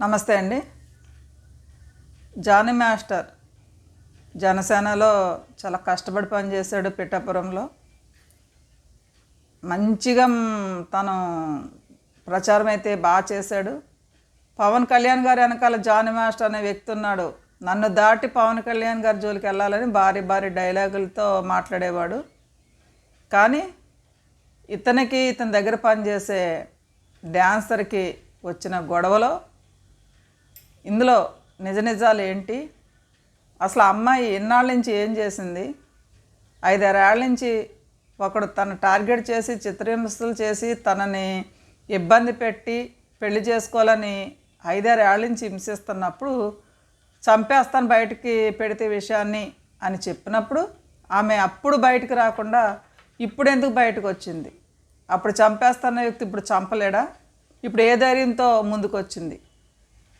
నమస్తే అండి. Johnny master జనసేనలో చాలా కష్టపడి పనిచేశాడు పిఠాపురంలో. మంచిగా తను ప్రచారం అయితే బాగా చేశాడు. పవన్ కళ్యాణ్ గారి వెనకాల జానీ మాస్టర్ అనే వ్యక్తి ఉన్నాడు. నన్ను దాటి పవన్ కళ్యాణ్ గారి జోలికి వెళ్ళాలని భారీ భారీ డైలాగులతో మాట్లాడేవాడు. కానీ ఇతనికి ఇతని దగ్గర పనిచేసే డ్యాన్సర్కి వచ్చిన గొడవలో ఇందులో నిజ నిజాలు ఏంటి? అసలు అమ్మాయి ఎన్నాళ్ళ నుంచి ఏం చేసింది? ఐదారేళ్ళ నుంచి ఒకడు తను టార్గెట్ చేసి చిత్రహింసలు చేసి తనని ఇబ్బంది పెట్టి పెళ్ళి చేసుకోవాలని ఐదారేళ్ళ నుంచి హింసిస్తున్నప్పుడు చంపేస్తాను బయటికి పెడితే విషయాన్ని అని చెప్పినప్పుడు ఆమె అప్పుడు బయటకు రాకుండా ఇప్పుడు ఎందుకు బయటకు వచ్చింది? అప్పుడు చంపేస్తున్న వ్యక్తి ఇప్పుడు చంపలేడా? ఇప్పుడు ఏ ధైర్యంతో ముందుకు వచ్చింది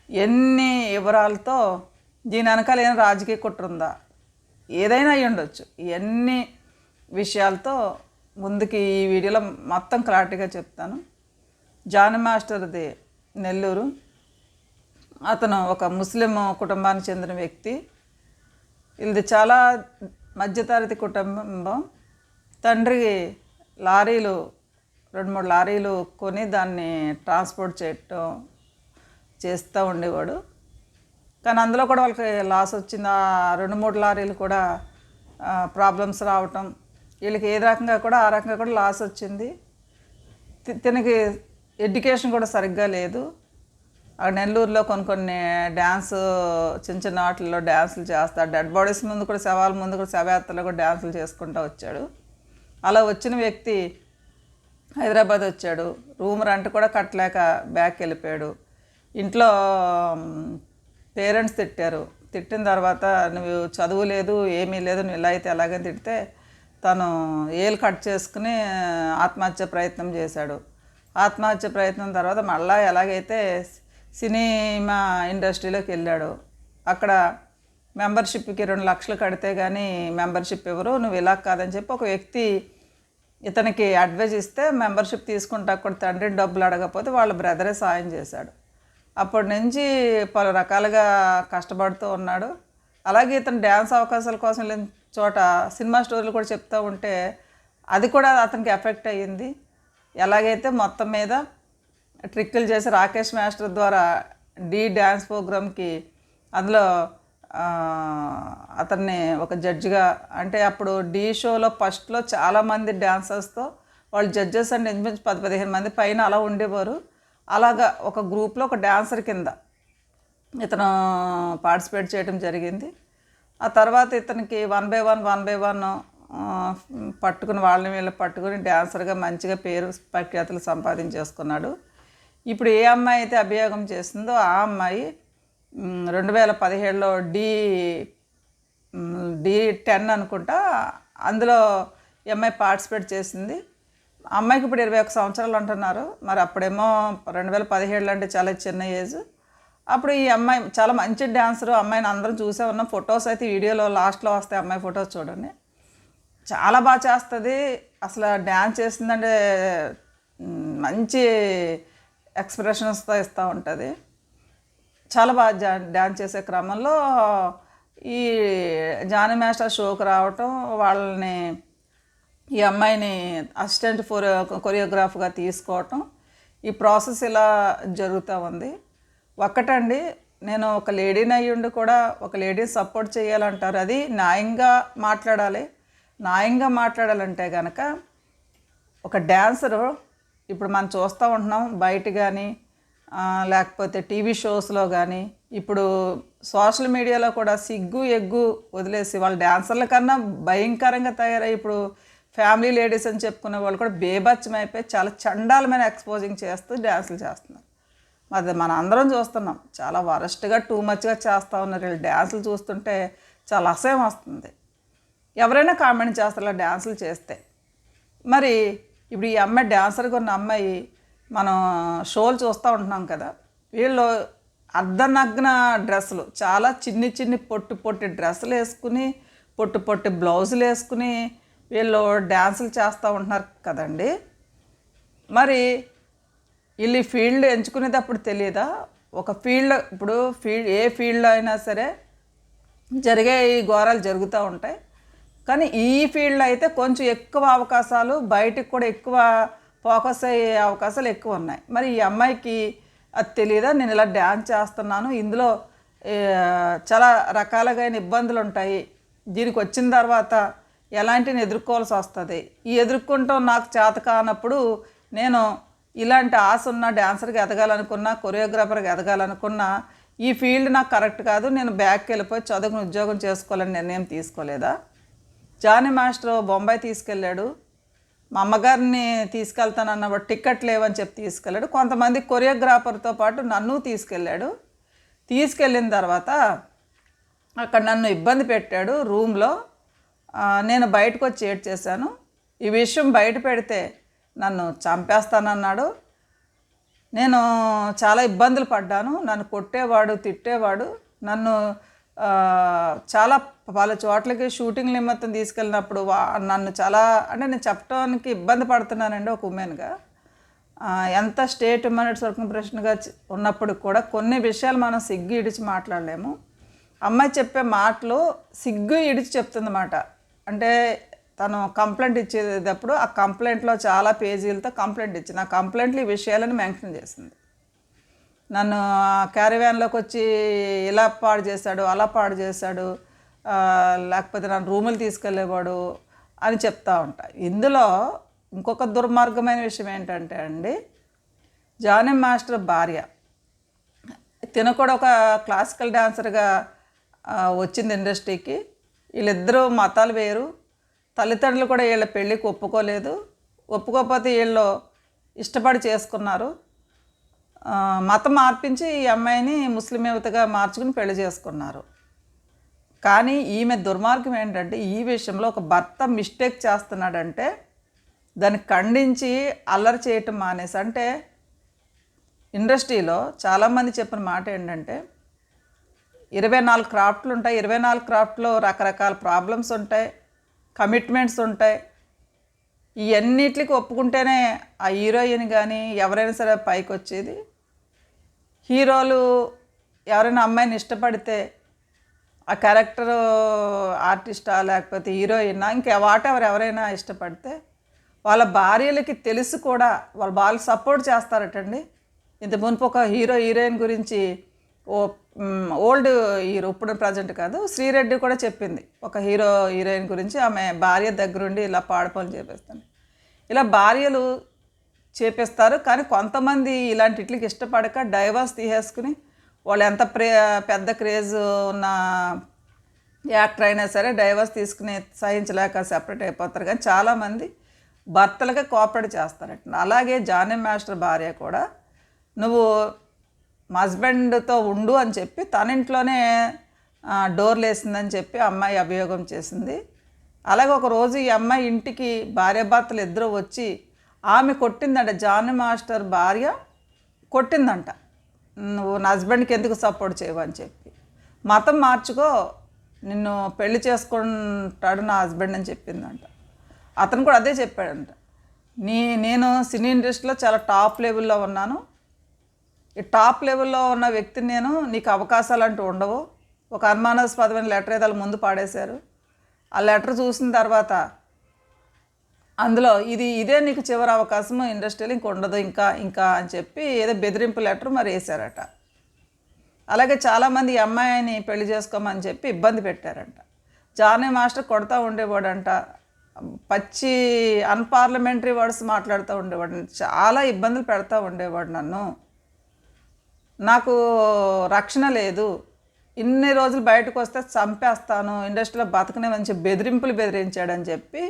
ఎన్ని వివరాలతో దీని వెనకాల ఏం రాజకీయ కుట్ర ఉందా? ఏదైనా అయి ఉండొచ్చు. ఇవన్నీ విషయాలతో ముందుకి ఈ వీడియోలో మొత్తం క్లారిటీగా చెప్తాను. జాన్ మాస్టర్ది నెల్లూరు. అతను ఒక ముస్లిం కుటుంబానికి చెందిన వ్యక్తి. ఇది చాలా మధ్యతరగతి కుటుంబం. తండ్రి లారీలు రెండు మూడు లారీలు కొని దాన్ని ట్రాన్స్పోర్ట్ చేయటం చేస్తూ ఉండేవాడు. కానీ అందులో కూడా వాళ్ళకి లాస్ వచ్చింది ఆ రెండు మూడు లారీలు కూడా ప్రాబ్లమ్స్ రావటం వీళ్ళకి ఏ రకంగా కూడా ఆ రకంగా కూడా లాస్ వచ్చింది. తినకి ఎడ్యుకేషన్ కూడా సరిగ్గా లేదు. అక్కడ నెల్లూరులో కొన్ని కొన్ని డ్యాన్స్ చిన్న చిన్న ఆటల్లో డ్యాన్సులు చేస్తాడు డెడ్ బాడీస్ ముందు కూడా శవాల ముందు కూడా శవయాత్రలో కూడా డ్యాన్సులు చేసుకుంటూ వచ్చాడు. అలా వచ్చిన వ్యక్తి హైదరాబాద్ వచ్చాడు. రూమ్ రెంట్ కూడా కట్టలేక బ్యాక్ వెళ్ళిపోయాడు. ఇంట్లో పేరెంట్స్ తిట్టారు. తిట్టిన తర్వాత నువ్వు చదువు లేదు ఏమీ లేదు నువ్వు ఇలా అయితే ఎలాగని తిడితే తను ఏలు కట్ చేసుకుని ఆత్మహత్య ప్రయత్నం చేశాడు. ఆత్మహత్య ప్రయత్నం తర్వాత మళ్ళా ఎలాగైతే సినిమా ఇండస్ట్రీలోకి వెళ్ళాడు. అక్కడ మెంబర్షిప్కి రెండు లక్షలు కడితే కానీ మెంబర్షిప్ ఎవరు నువ్వు ఇలా కాదని చెప్పి ఒక వ్యక్తి ఇతనికి అడ్వైజ్ ఇస్తే మెంబర్షిప్ తీసుకుంటా కూడా తండ్రిని డబ్బులు అడగకపోతే వాళ్ళ బ్రదరే సాయం చేశాడు. అప్పటి నుంచి పలు రకాలుగా కష్టపడుతూ ఉన్నాడు. అలాగే ఇతను డ్యాన్స్ అవకాశాల కోసం లేని చోట సినిమా స్టోరీలు కూడా చెప్తూ ఉంటే అది కూడా అతనికి ఎఫెక్ట్ అయ్యింది. ఎలాగైతే మొత్తం మీద ట్రిక్కులు చేసి రాకేష్ మాస్టర్ ద్వారా డి డ్యాన్స్ ప్రోగ్రామ్కి అందులో అతన్ని ఒక జడ్జిగా అంటే అప్పుడు డి షోలో ఫస్ట్లో చాలామంది డ్యాన్సర్స్తో వాళ్ళు జడ్జెస్ అంటే ఇంచుమించు పది పదిహేను మంది పైన అలా ఉండేవారు. అలాగా ఒక గ్రూప్లో ఒక డ్యాన్సర్ కింద ఇతను పార్టిసిపేట్ చేయడం జరిగింది. ఆ తర్వాత ఇతనికి one by one one by one పట్టుకుని వాళ్ళని వీళ్ళని పట్టుకుని డ్యాన్సర్గా మంచిగా పేరు ప్రఖ్యాతులు సంపాదించేసుకున్నాడు. ఇప్పుడు ఏ అమ్మాయి అయితే అభియోగం చేసిందో ఆ అమ్మాయి రెండు వేల పదిహేడులో డి డి టెన్ అనుకుంటా అందులో ఈ అమ్మాయి పార్టిసిపేట్ చేసింది. అమ్మాయికి ఇప్పుడు ఇరవై ఒక సంవత్సరాలు అంటున్నారు. మరి అప్పుడేమో రెండు వేల పదిహేడులో అంటే చాలా చిన్న ఏజ్. అప్పుడు ఈ అమ్మాయి చాలా మంచి డ్యాన్సరు అమ్మాయిని అందరం చూసే ఉన్నాం ఫొటోస్ అయితే వీడియోలో లాస్ట్లో వస్తాయి అమ్మాయి ఫొటోస్ చూడండి. చాలా బాగా చేస్తుంది. అసలు డ్యాన్స్ చేసిందంటే మంచి ఎక్స్ప్రెషన్స్తో ఇస్తూ ఉంటుంది. చాలా బాగా డ్యాన్స్ చేసే క్రమంలో ఈ జానీ మాస్టర్ షోకి రావటం వాళ్ళని ఈ అమ్మాయిని అసిస్టెంట్ ఫోర్ కొరియోగ్రాఫ్గా తీసుకోవటం. ఈ ప్రాసెస్ ఇలా జరుగుతూ ఉంది. ఒక్కటండి నేను ఒక లేడీని అయ్యుండి కూడా ఒక లేడీని సపోర్ట్ చేయాలంటారు. అది న్యాయంగా మాట్లాడాలి. న్యాయంగా మాట్లాడాలంటే కనుక ఒక డ్యాన్సరు ఇప్పుడు మనం చూస్తూ ఉంటున్నాం బయట కానీ లేకపోతే టీవీ షోస్లో కానీ ఇప్పుడు సోషల్ మీడియాలో కూడా సిగ్గు ఎగ్గు వదిలేసి వాళ్ళ డ్యాన్సర్ల కన్నా భయంకరంగా తయారై ఇప్పుడు ఫ్యామిలీ లేడీస్ అని చెప్పుకునే వాళ్ళు కూడా బేభత్సం అయిపోయి చాలా చండాలమైన ఎక్స్పోజింగ్ చేస్తూ డ్యాన్సులు చేస్తున్నారు. అది మన అందరం చూస్తున్నాం. చాలా వరస్ట్గా టూ మచ్గా చేస్తూ ఉన్నారు. వీళ్ళు డ్యాన్సులు చూస్తుంటే చాలా అసహ్యం వస్తుంది. ఎవరైనా కామెంట్ చేస్తారు డ్యాన్సులు చేస్తే. మరి ఇప్పుడు ఈ అమ్మాయి డ్యాన్సర్గా ఉన్న అమ్మాయి మనం షోలు చూస్తూ ఉంటున్నాం కదా. వీళ్ళు అర్ధనగ్న డ్రెస్సులు చాలా చిన్ని చిన్ని పొట్టు పొట్టి డ్రెస్సులు వేసుకుని పొట్టు పొట్టి బ్లౌజులు వేసుకుని వీళ్ళు డ్యాన్సులు చేస్తూ ఉంటున్నారు కదండి. మరి వీళ్ళు ఫీల్డ్ ఎంచుకునేటప్పుడు తెలియదా ఒక ఫీల్డ్ ఇప్పుడు ఫీల్డ్ ఏ ఫీల్డ్లో అయినా సరే జరిగే ఈ ఘోరాలు జరుగుతూ ఉంటాయి. కానీ ఈ ఫీల్డ్లో అయితే కొంచెం ఎక్కువ అవకాశాలు బయటికి కూడా ఎక్కువ ఫోకస్ అయ్యే అవకాశాలు ఎక్కువ ఉన్నాయి. మరి ఈ అమ్మాయికి అది తెలియదా నేను ఇలా డ్యాన్స్ చేస్తున్నాను ఇందులో చాలా రకాలుగా ఇబ్బందులు ఉంటాయి. దీనికి వచ్చిన తర్వాత ఎలాంటిని ఎదుర్కోవాల్సి వస్తుంది? ఈ ఎదుర్కొంటాం నాకు చేత కానప్పుడు నేను ఇలాంటి ఆశ ఉన్న డ్యాన్సర్కి ఎదగాలనుకున్నా కొరియోగ్రాఫర్కి ఎదగాలనుకున్నా ఈ ఫీల్డ్ నాకు కరెక్ట్ కాదు. నేను బ్యాక్కి వెళ్ళిపోయి చదువుకుని ఉద్యోగం చేసుకోవాలని నిర్ణయం తీసుకోలేదా? జానీ మాస్టర్ బొంబాయి తీసుకెళ్ళాడు. మా అమ్మగారిని తీసుకెళ్తానన్నప్పుడు టికెట్ లేవని చెప్పి తీసుకెళ్ళాడు. కొంతమంది కొరియోగ్రాఫర్తో పాటు నన్ను తీసుకెళ్ళాడు. తీసుకెళ్ళిన తర్వాత అక్కడ నన్ను ఇబ్బంది పెట్టాడు రూమ్లో. నేను బయటకు వచ్చి ఏడ్ చేశాను. ఈ విషయం బయట పెడితే నన్ను చంపేస్తానన్నాడు. నేను చాలా ఇబ్బందులు పడ్డాను. నన్ను కొట్టేవాడు తిట్టేవాడు. నన్ను చాలా వాళ్ళ చోట్లకి షూటింగ్ నిమిత్తం తీసుకెళ్ళినప్పుడు నన్ను చాలా అంటే నేను చెప్పడానికి ఇబ్బంది పడుతున్నానండి ఒక ఉమెన్గా. ఎంత స్టేట్ హ్యూమనిటీస్ వర్కింగ్ ఉన్నప్పుడు కూడా కొన్ని విషయాలు మనం సిగ్గు ఇడిచి మాట్లాడలేము. అమ్మాయి చెప్పే మాటలు సిగ్గు ఇడిచి చెప్తుందన్నమాట. అంటే తను కంప్లైంట్ ఇచ్చేటప్పుడు ఆ కంప్లైంట్లో చాలా పేజీలతో కంప్లైంట్ ఇచ్చింది ఆ కంప్లైంట్లు ఈ విషయాలను మెన్షన్ చేసింది. నన్ను క్యారివ్యాన్లోకి వచ్చి ఇలా పాడు చేశాడు అలా పాడు చేశాడు లేకపోతే నన్ను రూములు తీసుకెళ్ళేవాడు అని చెప్తా ఉంటా. ఇందులో ఇంకొక దుర్మార్గమైన విషయం ఏంటంటే అండి జానీ మాస్టర్ భార్య. తిన కూడా ఒక క్లాసికల్ డాన్సర్గా వచ్చింది ఇండస్ట్రీకి. వీళ్ళిద్దరూ మతాలు వేరు. తల్లిదండ్రులు కూడా వీళ్ళ పెళ్ళికి ఒప్పుకోలేదు. ఒప్పుకోకపోతే వీళ్ళు ఇష్టపడి చేసుకున్నారు. మతం మార్పించి ఈ అమ్మాయిని ముస్లిం యువతగా మార్చుకుని పెళ్ళి చేసుకున్నారు. కానీ ఈమె దుర్మార్గం ఏంటంటే ఈ విషయంలో ఒక భర్త మిస్టేక్ చేస్తున్నాడంటే దాన్ని ఖండించి అల్లరి చేయటం మానేసి అంటే ఇండస్ట్రీలో చాలామంది చెప్పిన మాట ఏంటంటే ఇరవై నాలుగు క్రాఫ్ట్లు ఉంటాయి. ఇరవై నాలుగు క్రాఫ్ట్లో రకరకాల ప్రాబ్లమ్స్ ఉంటాయి. కమిట్మెంట్స్ ఉంటాయి. ఇవన్నిటికి ఒప్పుకుంటేనే ఆ హీరోయిన్ కానీ ఎవరైనా సరే పైకి వచ్చేది హీరోలు ఎవరైనా అమ్మాయిని ఇష్టపడితే ఆ క్యారెక్టర్ ఆర్టిస్టా లేకపోతే హీరోయిన్ ఇంకా వాటెవరు ఎవరైనా ఇష్టపడితే వాళ్ళ భార్యలకి తెలిసి కూడా వాళ్ళ వాళ్ళు సపోర్ట్ చేస్తారటండి. ఇంత మునుపు ఒక హీరో హీరోయిన్ గురించి ఓ ఓల్డ్ హీరో ఇప్పుడు ప్రజెంట్ కాదు శ్రీరెడ్డి కూడా చెప్పింది. ఒక హీరో హీరోయిన్ గురించి ఆమె భార్య దగ్గరుండి ఇలా పాడపనులు చేపిస్తాను ఇలా భార్యలు చేపిస్తారు కానీ కొంతమంది ఇలాంటి ఇట్లకి ఇష్టపడక డైవర్స్ తీసేసుకుని వాళ్ళు ఎంత ప్రే పెద్ద క్రేజ్ ఉన్న యాక్టర్ అయినా సరే డైవర్స్ తీసుకుని సహించలేక సెపరేట్ అయిపోతారు. కానీ చాలామంది భర్తలకే కోఆపరేట్ చేస్తారట. అలాగే జానీ మాస్టర్ భార్య కూడా నువ్వు మా హస్బెండ్తో ఉండు అని చెప్పి తన ఇంట్లోనే లేసిందని డోర్లు వేసిందని చెప్పి అమ్మాయి అభియోగం చేసింది. అలాగే ఒక రోజు ఈ అమ్మాయి ఇంటికి భార్యాభర్తలు ఇద్దరు వచ్చి ఆమె కొట్టిందంట జానీ మాస్టర్ భార్య కొట్టిందంట. నువ్వు నా హస్బెండ్కి ఎందుకు సపోర్ట్ చేయవు అని చెప్పి. మతం మార్చుకో నిన్ను పెళ్ళి చేసుకుంటాడు నా హస్బెండ్ అని చెప్పిందంట. అతను కూడా అదే చెప్పాడంట. నీ నేను సినీ ఇండస్ట్రీలో చాలా టాప్ లెవెల్లో ఉన్నాను. టాప్ లెవెల్లో ఉన్న వ్యక్తిని నేను నీకు అవకాశాలు అంటూ ఉండవు. ఒక అనుమానాస్పదమైన లెటర్ ఏదో వాళ్ళ ముందు పాడేశారు. ఆ లెటర్ చూసిన తర్వాత అందులో ఇది ఇదే నీకు చివరి అవకాశం ఇండస్ట్రీలో ఇంక ఉండదు ఇంకా ఇంకా అని చెప్పి ఏదో బెదిరింపు లెటర్ మరి వేశారట. అలాగే చాలామంది ఈ అమ్మాయిని పెళ్ళి చేసుకోమని చెప్పి ఇబ్బంది పెట్టారంట. జానీ మాస్టర్ కొడతా ఉండేవాడంట. పచ్చి అన్పార్లమెంటరీ వర్డ్స్ మాట్లాడుతూ ఉండేవాడు. చాలా ఇబ్బందులు పెడతా ఉండేవాడు నన్ను. నాకు రక్షణ లేదు. ఇన్ని రోజులు బయటకు వస్తే చంపేస్తాను ఇండస్ట్రీలో బతకనే మంచి బెదిరింపులు బెదిరించాడని చెప్పి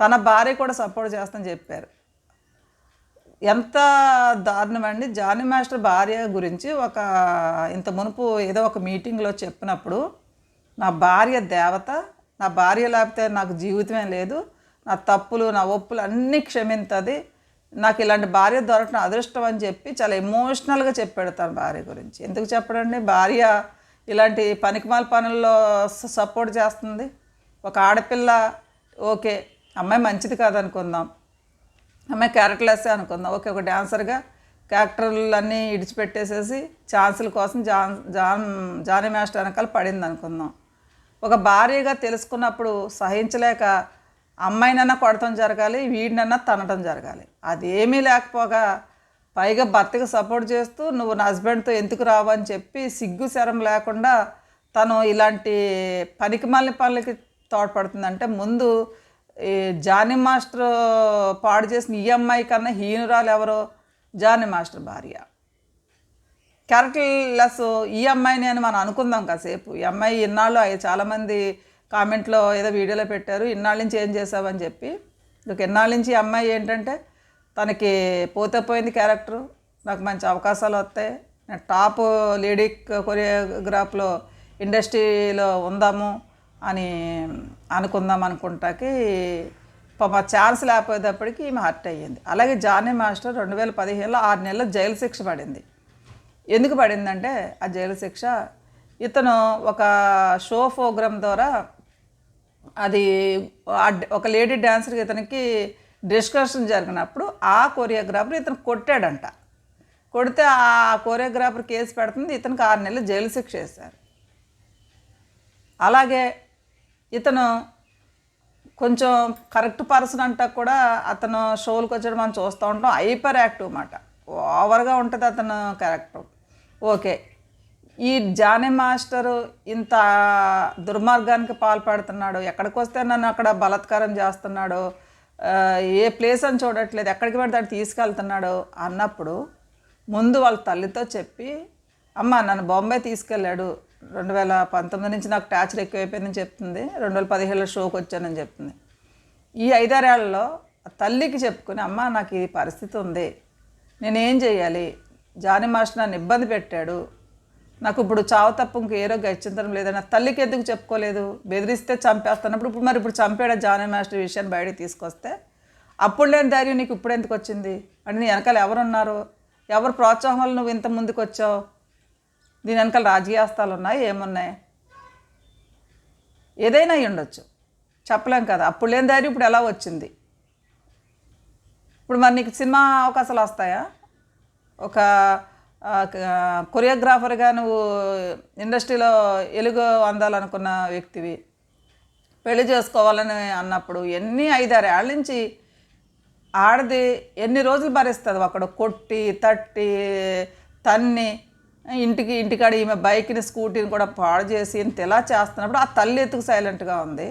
తన భార్య కూడా సపోర్ట్ చేస్తానని చెప్పారు. ఎంత దారుణం అండి. జానీ మాస్టర్ భార్య గురించి ఒక ఇంత మునుపు ఏదో ఒక మీటింగ్లో చెప్పినప్పుడు నా భార్య దేవత నా భార్య లేకపోతే నాకు జీవితమే లేదు నా తప్పులు నా ఒప్పులు అన్నీ క్షమింతుంది నాకు ఇలాంటి భార్య దొరకడం అదృష్టం అని చెప్పి చాలా ఎమోషనల్గా చెప్పాడు తన భార్య గురించి. ఎందుకు చెప్పడండి? భార్య ఇలాంటి పనికిమాల పనుల్లో సపోర్ట్ చేస్తుంది. ఒక ఆడపిల్ల ఓకే అమ్మాయి మంచిది కాదనుకుందాం. అమ్మాయి క్యారెక్టర్లెస్ అనుకుందాం. ఓకే ఒక డ్యాన్సర్గా క్యారెక్టర్లన్నీ ఇడిచిపెట్టేసేసి ఛాన్సుల కోసం జాన్ జాన్ జానీ మాస్టర్ వెనకాల పడింది అనుకుందాం ఒక భార్యగా తెలుసుకున్నప్పుడు సహించలేక అమ్మాయినన్నా కొడటం జరగాలి వీడినన్నా తనటం జరగాలి. అదేమీ లేకపోగా పైగా భర్తకు సపోర్ట్ చేస్తూ నువ్వు నా హస్బెండ్తో ఎందుకు రావని చెప్పి సిగ్గు శరం లేకుండా తను ఇలాంటి పనికిమాలిన పనులకి తోడ్పడుతుందంటే ముందు ఈ జానీ మాస్టర్ పాడు చేసిన ఈ అమ్మాయి కన్నా హీనురాలు ఎవరో జానీ మాస్టర్ భార్య. క్యారెక్టర్ లెస్ ఈ అమ్మాయిని అని మనం అనుకుందాం కాసేపు. ఈ అమ్మాయి ఇన్నాళ్ళు చాలామంది కామెంట్లో ఏదో వీడియోలో పెట్టారు ఇన్నాళ్ళ నుంచి ఏం చేసావని చెప్పి. ఇక ఇన్నాళ్ళ నుంచి అమ్మాయి ఏంటంటే తనకి పోతే పోయింది క్యారెక్టరు నాకు మంచి అవకాశాలు వస్తాయి నేను టాప్ లేడీ కొరియోగ్రాఫ్లో ఇండస్ట్రీలో ఉందాము అని అనుకుందాం అనుకుంటాకి పాప ఛాన్స్ లేకపోయేటప్పటికి ఈమె హర్ట్ అయ్యింది. అలాగే జానీ మాస్టర్ రెండు వేల పదిహేనులో ఆరు నెలలు జైలు శిక్ష పడింది. ఎందుకు పడిందంటే ఆ జైలు శిక్ష ఇతను ఒక షో ప్రోగ్రామ్ ద్వారా అది ఒక లేడీ డ్యాన్సర్కి ఇతనికి డిస్కషన్ జరిగినప్పుడు ఆ కొరియోగ్రాఫర్ ఇతను కొట్టాడంట. కొడితే ఆ కొరియోగ్రాఫర్ కేసు పెడుతుంది ఇతనికి ఆరు నెలలు జైలు శిక్ష వేశారు. అలాగే ఇతను కొంచెం కరెక్ట్ పర్సన్ అంటా కూడా అతను షోలకు వచ్చాడు మనం చూస్తూ ఉంటాం. హైపర్ యాక్టివ్ అన్నమాట. ఓవర్గా ఉంటుంది అతను క్యారెక్టర్. ఓకే ఈ జానీ మాస్టరు ఇంత దుర్మార్గానికి పాల్పడుతున్నాడు ఎక్కడికి వస్తే నన్ను అక్కడ బలాత్కారం చేస్తున్నాడు ఏ ప్లేస్ అని చూడట్లేదు ఎక్కడికి పెడితే అక్కడ తీసుకెళ్తున్నాడు అన్నప్పుడు ముందు వాళ్ళ తల్లితో చెప్పి అమ్మ నన్ను బాంబే తీసుకెళ్ళాడు రెండు వేల పంతొమ్మిది నుంచి నాకు టార్చర్ ఎక్కువైపోయిందని చెప్తుంది రెండు వేల పదిహేడులో షోకి వచ్చానని చెప్తుంది. ఈ ఐదారేళ్ళలో తల్లికి చెప్పుకుని అమ్మ నాకు ఈ పరిస్థితి ఉంది నేనేం చేయాలి? జానీ మాస్టర్ నన్ను ఇబ్బంది పెట్టాడు నాకు ఇప్పుడు చావు తప్ప ఇంక ఏరో గచ్చింతరం లేదని తల్లికి ఎందుకు చెప్పుకోలేదు? బెదిరిస్తే చంపేస్తున్నప్పుడు ఇప్పుడు మరి ఇప్పుడు చంపాడు జానీ మాస్టర్ విషయాన్ని బయటకు తీసుకొస్తే? అప్పుడు లేని ధైర్యం నీకు ఇప్పుడు ఎందుకు వచ్చింది? అంటే నీ వెనకాల ఎవరున్నారు? ఎవరు ప్రోత్సాహం వల్ల నువ్వు ఇంత ముందుకు వచ్చావు? దీని వెనకాల రాజకీయాస్తాలు ఉన్నాయి? ఏమున్నాయి? ఏదైనా అయి ఉండొచ్చు. చెప్పలేం కదా. అప్పుడు లేని ధైర్యం ఇప్పుడు ఎలా వచ్చింది? ఇప్పుడు మరి నీకు సినిమా అవకాశాలు వస్తాయా? ఒక కొరియోగ్రాఫర్గా నువ్వు ఇండస్ట్రీలో ఎలుగు అందాలనుకున్న వ్యక్తివి. పెళ్ళి చేసుకోవాలని అన్నప్పుడు ఎన్ని ఐదారు ఏళ్ళ నుంచి ఆడది ఎన్ని రోజులు భరిస్తుంది అక్కడ కొట్టి తట్టి తన్ని ఇంటికి ఇంటికాడ ఈమె బైక్ని స్కూటీని కూడా పాడు చేసి ఇంత ఇలా చేస్తున్నప్పుడు ఆ తల్లి ఎత్తుకు సైలెంట్గా ఉంది?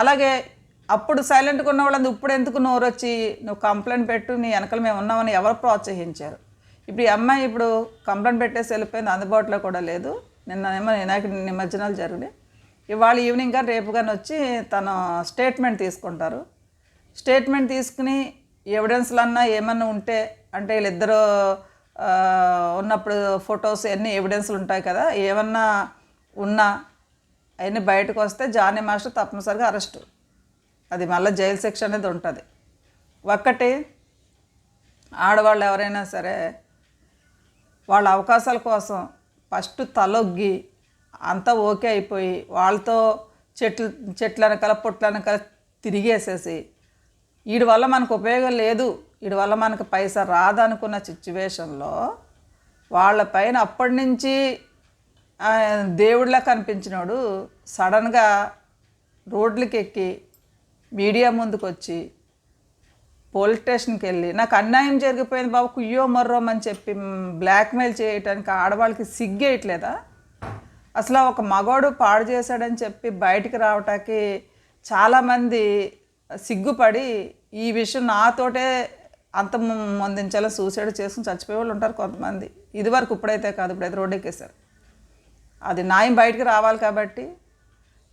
అలాగే అప్పుడు సైలెంట్గా ఉన్న వాళ్ళందు ఇప్పుడు ఎందుకు నోరు వచ్చి నువ్వు కంప్లైంట్ పెట్టు నీ వెనకలు మేము ఉన్నామని ఎవరు ప్రోత్సహించారు? ఇప్పుడు ఈ అమ్మాయి ఇప్పుడు కంప్లైంట్ పెట్టేసి వెళ్ళిపోయింది అందుబాటులో కూడా లేదు. నిన్న ఏమో నాకు నిమజ్జనాలు జరిగినాయి. ఇవాళ ఈవినింగ్ కానీ రేపు కానీ వచ్చి తను స్టేట్మెంట్ తీసుకుంటారు. స్టేట్మెంట్ తీసుకుని ఎవిడెన్స్లన్నా ఏమన్నా ఉంటే అంటే వీళ్ళిద్దరూ ఉన్నప్పుడు ఫొటోస్ అన్ని ఎవిడెన్స్లు ఉంటాయి కదా ఏమన్నా ఉన్నా అవన్నీ బయటకు వస్తే జానీ మాస్టర్ తప్పనిసరిగా అరెస్టు అది మళ్ళీ జైలు శిక్ష అనేది ఉంటుంది. ఒక్కటి ఆడవాళ్ళు ఎవరైనా సరే వాళ్ళ అవకాశాల కోసం ఫస్ట్ తలొగ్గి అంతా ఓకే అయిపోయి వాళ్ళతో చెట్లు చెట్ల వెనకాల పుట్ల వెనకాల తిరిగేసేసి వీడి వల్ల మనకు ఉపయోగం లేదు వీడి వల్ల మనకు పైసా రాదనుకున్న సిచ్యువేషన్లో వాళ్ళ పైన అప్పటి నుంచి దేవుడిలా కనిపించినోడు సడన్గా రోడ్లకి ఎక్కి మీడియా ముందుకు వచ్చి పోలీస్ స్టేషన్కి వెళ్ళి నాకు అన్యాయం జరిగిపోయింది బాబు కుయ్యో మర్రోమని చెప్పి బ్లాక్మెయిల్ చేయటానికి ఆడవాళ్ళకి సిగ్గేయట్లేదా అసలు ఒక మగవాడు పాడు చేశాడని చెప్పి బయటికి రావటానికి చాలామంది సిగ్గుపడి ఈ విషయం నాతోటే అంత మందించాలని సూసైడ్ చేసుకుని చచ్చిపోయే వాళ్ళు ఉంటారు కొంతమంది. ఇదివరకు ఇప్పుడైతే కాదు ఇప్పుడైతే రోడ్డెక్కేశారు. అది న్యాయం బయటికి రావాలి కాబట్టి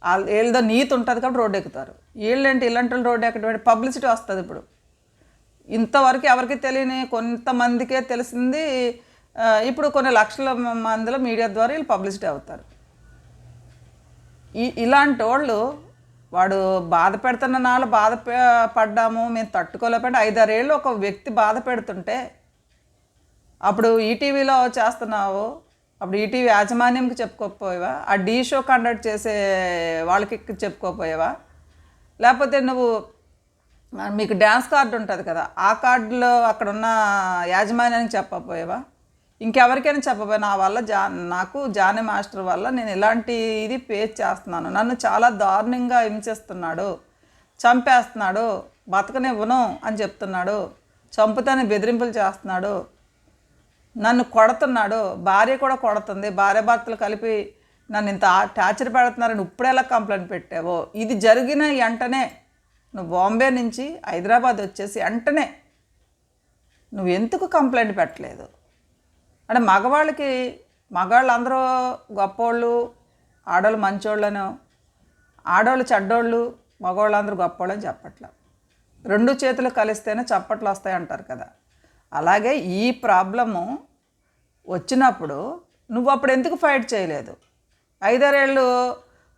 వాళ్ళ- వీళ్ళదో నీతి ఉంటుంది కాబట్టి రోడ్డు ఎక్కుతారు వీళ్ళేంటి ఇలాంటి వాళ్ళు రోడ్డు ఎక్కడ పబ్లిసిటీ వస్తుంది ఇప్పుడు. ఇంతవరకు ఎవరికి తెలియని కొంతమందికే తెలిసింది ఇప్పుడు కొన్ని లక్షల మందిలో మీడియా ద్వారా వీళ్ళు పబ్లిసిటీ అవుతారు. ఈ ఇలాంటి వాళ్ళు వాడు బాధ పెడుతున్న నాళ్ళు బాధ పడ్డాము మేము తట్టుకోలేకపోతే ఐదారేళ్ళు ఒక వ్యక్తి బాధ పెడుతుంటే అప్పుడు ఈటీవీలో చేస్తున్నావు అప్పుడు ఈటీవీ యాజమాన్యంకి చెప్పుకోకపోయావా ఆ డీ షో కండక్ట్ చేసే వాళ్ళకి చెప్పుకోకపోయావా లేకపోతే నువ్వు మీకు డ్యాన్స్ కార్డు ఉంటుంది కదా ఆ కార్డులో అక్కడ ఉన్న యాజమాన్యానికి చెప్పపోయేవా ఇంకెవరికైనా చెప్పబోయే నా వల్ల జా నాకు జానీ మాస్టర్ వల్ల నేను ఇలాంటి ఇది పే చేస్తున్నాను. నన్ను చాలా దారుణంగా హింసిస్తున్నాడు చంపేస్తున్నాడు బతకనివ్వను అని చెప్తున్నాడు చంపుతానే బెదిరింపులు చేస్తున్నాడు నన్ను కొడుతున్నాడు భార్య కూడా కొడుతుంది భార్య భర్తలు కలిపి నన్ను ఇంత టార్చర్ పెడుతున్నారని ఇప్పుడెలా కంప్లైంట్ పెట్టావో? ఇది జరిగిన వెంటనే నువ్వు బాంబే నుంచి హైదరాబాద్ వచ్చేసి వెంటనే నువ్వు ఎందుకు కంప్లైంట్ పెట్టలేదు? అంటే మగవాళ్ళకి మగవాళ్ళు అందరూ గొప్పోళ్ళు ఆడవాళ్ళు మంచోళ్ళను ఆడవాళ్ళు చెడ్డోళ్ళు మగవాళ్ళు అందరూ గొప్పోళ్ళు అని చెప్పట్లా. రెండు చేతులు కలిస్తేనే చప్పట్లు వస్తాయి అంటారు కదా. అలాగే ఈ ప్రాబ్లము వచ్చినప్పుడు నువ్వు అప్పుడు ఎందుకు ఫైట్ చేయలేదు? ఐదారేళ్ళు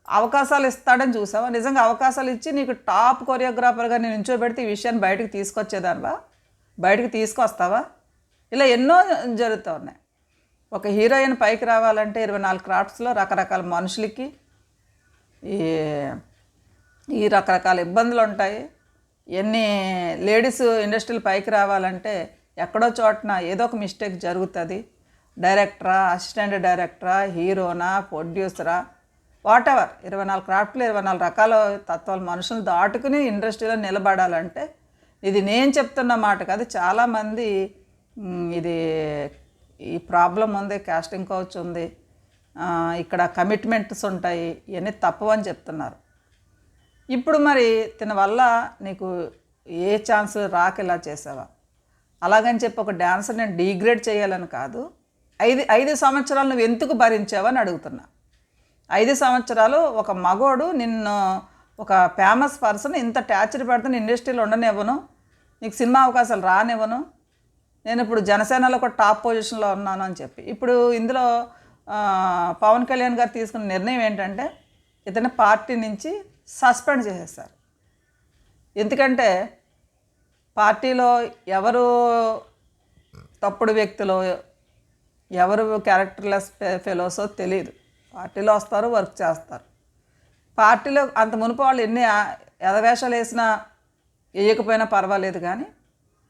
అవకాశాలు ఇస్తాడని చూసావా? నిజంగా అవకాశాలు ఇచ్చి నీకు టాప్ కొరియోగ్రాఫర్గా నేను నించోబెడితే ఈ విషయాన్ని బయటకు తీసుకొచ్చేదానివా? బయటకు తీసుకొస్తావా? ఇలా ఎన్నో జరుగుతూ ఉన్నాయి. ఒక హీరోయిన్ పైకి రావాలంటే ఇరవై నాలుగు క్రాఫ్ట్స్లో రకరకాల మనుషులకి ఈ ఈ రకరకాల ఇబ్బందులు ఉంటాయి. ఎన్ని లేడీస్ ఇండస్ట్రీలు పైకి రావాలంటే ఎక్కడో చోటన ఏదో ఒక మిస్టేక్ జరుగుతుంది. డైరెక్టరా అసిస్టెంట్ డైరెక్టరా హీరోనా ప్రొడ్యూసరా వాట్ ఎవర్ ఇరవై నాలుగు క్రాఫ్ట్లు ఇరవై నాలుగు రకాల తత్వాలు మనుషులు దాటుకుని ఇండస్ట్రీలో నిలబడాలంటే ఇది నేను చెప్తున్న మాట కాదు చాలామంది ఇది ఈ ప్రాబ్లం ఉంది క్యాస్టింగ్ కోచ్ ఉంది ఇక్కడ కమిట్మెంట్స్ ఉంటాయి ఇవన్నీ తప్పవని చెప్తున్నారు. ఇప్పుడు మరి తిన వల్ల నీకు ఏ ఛాన్స్ రాక ఇలా చేసావా? అలాగని చెప్పి ఒక డ్యాన్సర్ నేను డీగ్రేడ్ చేయాలని కాదు ఐదు ఐదు సంవత్సరాలు నువ్వు ఎందుకు భరించావని అడుగుతున్నా. ఐదు సంవత్సరాలు ఒక మగోడు నిన్ను ఒక ఫేమస్ పర్సన్ ఇంత టార్చర్ పెడుతున్న ఇండస్ట్రీలో ఉండనివ్వను. నీకు సినిమా అవకాశాలు రానివ్వను. నేను ఇప్పుడు జనసేనలో ఒక టాప్ పొజిషన్లో ఉన్నాను అని చెప్పి. ఇప్పుడు ఇందులో పవన్ కళ్యాణ్ గారు తీసుకున్న నిర్ణయం ఏంటంటే ఇతని పార్టీ నుంచి సస్పెండ్ చేసేస్తారు. ఎందుకంటే పార్టీలో ఎవరు తప్పుడు వ్యక్తులు ఎవరు క్యారెక్టర్లెస్ ఫెలోసో తెలియదు. పార్టీలో వస్తారు వర్క్ చేస్తారు. పార్టీలో అంత మునుపు వాళ్ళు ఎన్ని ఎదవేషాలు వేసినా వేయకపోయినా పర్వాలేదు కానీ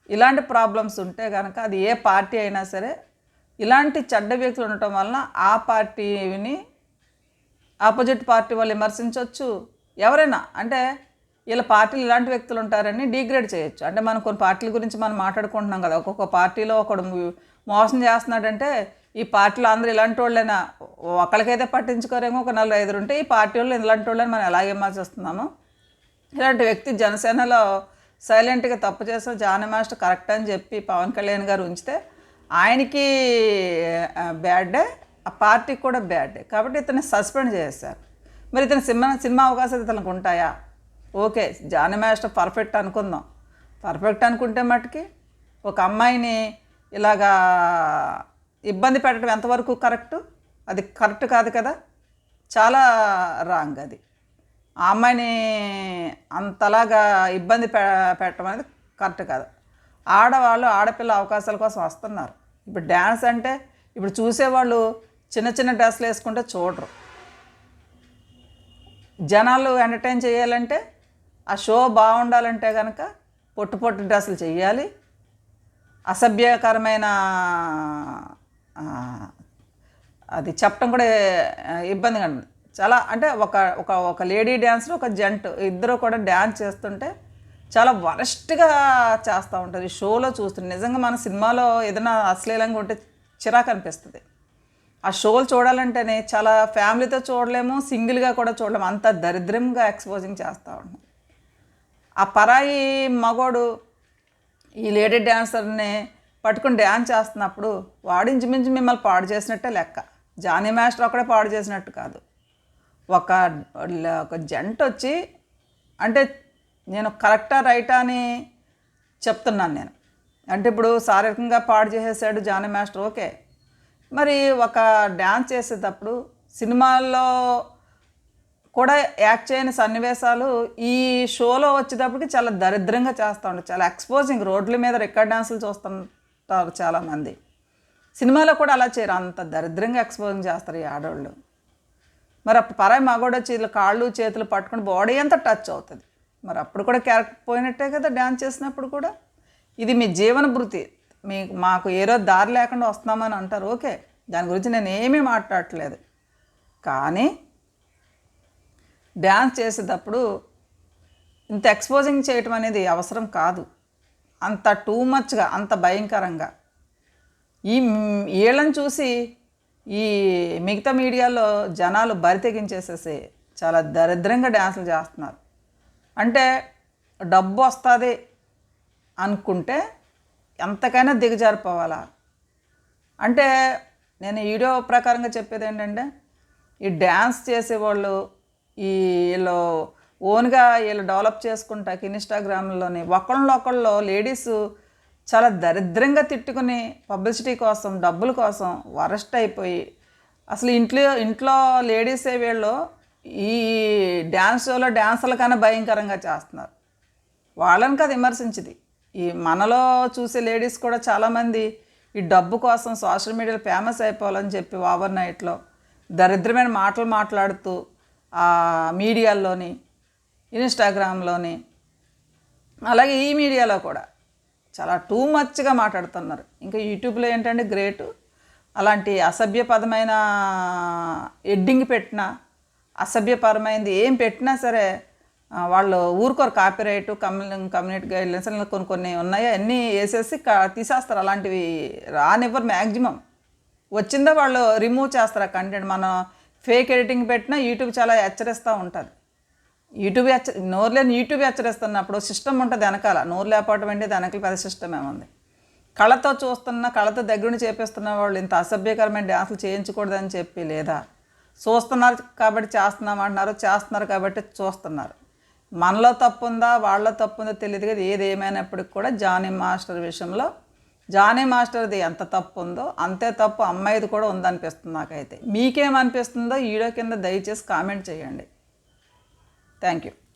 ఇలాంటి ప్రాబ్లమ్స్ ఉంటే కనుక అది ఏ పార్టీ అయినా సరే ఇలాంటి చెడ్డ వ్యక్తులు ఉండటం వలన ఆ పార్టీని ఆపోజిట్ పార్టీ వాళ్ళు విమర్శించవచ్చు ఎవరైనా అంటే వీళ్ళ పార్టీలు ఇలాంటి వ్యక్తులు ఉంటారని డిగ్రేడ్ చేయొచ్చు. అంటే మనం కొన్ని పార్టీల గురించి మనం మాట్లాడుకుంటున్నాం కదా ఒక్కొక్క పార్టీలో ఒకడు మోసం చేస్తున్నాడంటే ఈ పార్టీలో అందరూ ఇలాంటి వాళ్ళైనా ఒకరికైతే పట్టించుకోరేమో ఒక నలభై ఐదు ఉంటే ఈ పార్టీ వాళ్ళు ఇలాంటి వాళ్ళని మనం ఎలాగ విమర్శిస్తున్నామో ఇలాంటి వ్యక్తి జనసేనలో సైలెంట్గా తప్పు చేసిన జానీ మాస్టర్ కరెక్ట్ అని చెప్పి పవన్ కళ్యాణ్ గారు ఉంచితే ఆయనకి బ్యాడ్ డే ఆ పార్టీకి కూడా బ్యాడ్ డే కాబట్టి ఇతన్ని సస్పెండ్ చేశారు. మరి ఇతని సినిమా సినిమా అవకాశాలు ఇతనికి ఉంటాయా? ఓకే జానీ మాస్టర్ పర్ఫెక్ట్ అనుకుందాం. పర్ఫెక్ట్ అనుకుంటే మట్టుకి ఒక అమ్మాయిని ఇలాగా ఇబ్బంది పెట్టడం ఎంతవరకు కరెక్ట్? అది కరెక్ట్ కాదు కదా? చాలా రాంగ్ అది. ఆ అమ్మాయిని అంతలాగా ఇబ్బంది పె పెట్టడం అనేది కరెక్ట్ కాదు. ఆడవాళ్ళు ఆడపిల్ల అవకాశాల కోసం వస్తున్నారు. ఇప్పుడు డ్యాన్స్ అంటే ఇప్పుడు చూసేవాళ్ళు చిన్న చిన్న డ్రెస్సులు వేసుకుంటే చూడరు. జనాలు ఎంటర్టైన్ చేయాలంటే ఆ షో బాగుండాలంటే కనుక పొట్టు పొట్టు డ్రెస్సులు చేయాలి అసభ్యకరమైన అది చెప్పడం కూడా ఇబ్బందిగా ఉంది. చాలా అంటే ఒక ఒక ఒక లేడీ డ్యాన్సర్ ఒక జంట్ ఇద్దరు కూడా డ్యాన్స్ చేస్తుంటే చాలా వరస్ట్గా చేస్తూ ఉంటుంది. ఈ షోలో చూస్తుంటే నిజంగా మన సినిమాలో ఏదైనా అశ్లీలంగా ఉంటే చిరాకు అనిపిస్తుంది. ఆ షోలు చూడాలంటేనే చాలా ఫ్యామిలీతో చూడలేము సింగిల్గా కూడా చూడలేము అంత దరిద్రంగా ఎక్స్పోజింగ్ చేస్తూ ఉంటాం ఆ పరాయి మగోడు ఈ లేడీ డ్యాన్సర్ని పట్టుకుని డ్యాన్స్ చేస్తున్నప్పుడు వాడు ఇంచుమించు మిమ్మల్ని పాడు చేసినట్టే లెక్క. జానీ మాస్టర్ ఒకడే పాడు చేసినట్టు కాదు. ఒక ఒక జంట వచ్చి అంటే నేను కరెక్టా రైటా అని చెప్తున్నాను నేను. అంటే ఇప్పుడు శారీరకంగా పాడు చేసేసాడు జానీ మాస్టర్ ఓకే. మరి ఒక డ్యాన్స్ చేసేటప్పుడు సినిమాల్లో కూడా యాక్ట్ చేయని సన్నివేశాలు ఈ షోలో వచ్చేటప్పటికి చాలా దరిద్రంగా చేస్తూ ఉంటారు చాలా ఎక్స్పోజింగ్ రోడ్ల మీద రికార్డ్ డ్యాన్సులు చూస్తాం ఉంటారు చాలామంది. సినిమాలో కూడా అలా చేయరు. అంత దరిద్రంగా ఎక్స్పోజింగ్ చేస్తారు ఈ ఆడవాళ్ళు మరి అప్పుడు పరాయి మగోడు వచ్చి ఇలా కాళ్ళు చేతులు పట్టుకుని బాడీ అంతా టచ్ అవుతుంది. మరి అప్పుడు కూడా క్యారెక్టర్ పోయినట్టే కదా డ్యాన్స్ చేసినప్పుడు కూడా. ఇది మీ జీవన భృతి. మీ మాకు ఏ రోజు దారి లేకుండా వస్తున్నామని అంటారు. ఓకే దాని గురించి నేను ఏమీ మాట్లాడట్లేదు. కానీ డ్యాన్స్ చేసేటప్పుడు ఇంత ఎక్స్పోజింగ్ చేయటం అనేది అవసరం కాదు. అంత టూ మచ్గా అంత భయంకరంగా. ఈ వీళ్ళని చూసి ఈ మిగతా మీడియాలో జనాలు బరి తెగించేసేసి చాలా దరిద్రంగా డ్యాన్సులు చేస్తున్నారు. అంటే డబ్బు వస్తుంది అనుకుంటే ఎంతకైనా దిగజారిపోవాలా? అంటే నేను వీడియో ప్రకారంగా చెప్పేది ఏంటంటే ఈ డ్యాన్స్ చేసేవాళ్ళు ఈ వీళ్ళు ఓన్గా వీళ్ళు డెవలప్ చేసుకుంటాకి ఇన్స్టాగ్రామ్లోని ఒకళ్ళలో ఒకళ్ళు లేడీస్ చాలా దరిద్రంగా తిట్టుకుని పబ్లిసిటీ కోసం డబ్బుల కోసం వరస్ట్ అయిపోయి అసలు ఇంట్లో ఇంట్లో లేడీసే వీళ్ళు ఈ డ్యాన్స్ షోలో డ్యాన్సుల కన్నా భయంకరంగా చేస్తున్నారు. వాళ్ళని కదా విమర్శించింది. ఈ మనలో చూసే లేడీస్ కూడా చాలామంది ఈ డబ్బు కోసం సోషల్ మీడియాలో ఫేమస్ అయిపోవాలని చెప్పి ఓవర్ నైట్లో దరిద్రమైన మాటలు మాట్లాడుతూ మీడియాల్లోని ఇన్స్టాగ్రామ్లోని అలాగే ఈ మీడియాలో కూడా చాలా టూ మచ్గా మాట్లాడుతున్నారు. ఇంకా యూట్యూబ్లో ఏంటంటే గ్రేటు అలాంటి అసభ్యపదమైన ఎడ్డింగ్ పెట్టినా అసభ్యపరమైనది ఏం పెట్టినా సరే వాళ్ళు ఊరుకోరు కాపీరైట్ కమ్యూని కమ్యూనిటీ గైడ్లైన్స్ కొన్ని కొన్ని ఉన్నాయి అన్నీ వేసేసి తీసేస్తారు. అలాంటివి రానివ్వరు మ్యాక్సిమం వచ్చిందో వాళ్ళు రిమూవ్ చేస్తారు ఆ కంటెంట్? మనం ఫేక్ ఎడిటింగ్ పెట్టినా యూట్యూబ్ చాలా హెచ్చరిస్తూ ఉంటుంది. యూట్యూబ్ హెచ్చ నోరు లేని యూట్యూబ్ హెచ్చరిస్తున్నప్పుడు సిస్టమ్ ఉంటుంది వెనకాల. నోరు లేకపోవడం అంటే వెనకాల పెద్ద సిస్టమ్ ఏముంది కళతో చూస్తున్న కళతో దగ్గరుండి చేపిస్తున్న వాళ్ళు ఇంత అసభ్యకరమైన డ్యాన్సులు చేయించకూడదని చెప్పి లేదా? చూస్తున్నారు కాబట్టి చేస్తున్నాం అంటున్నారు చేస్తున్నారు కాబట్టి చూస్తున్నారు. మనలో తప్పు ఉందా వాళ్ళ తప్పు ఉందో తెలియదు కదా. ఏది ఏమైనప్పటికి కూడా జానీ మాస్టర్ విషయంలో జానీ మాస్టర్ది ఎంత తప్పు ఉందో అంతే తప్పు అమ్మాయిది కూడా ఉందనిపిస్తుంది నాకైతే. మీకేమనిపిస్తుందో వీడియో కింద దయచేసి కామెంట్ చేయండి. Thank you.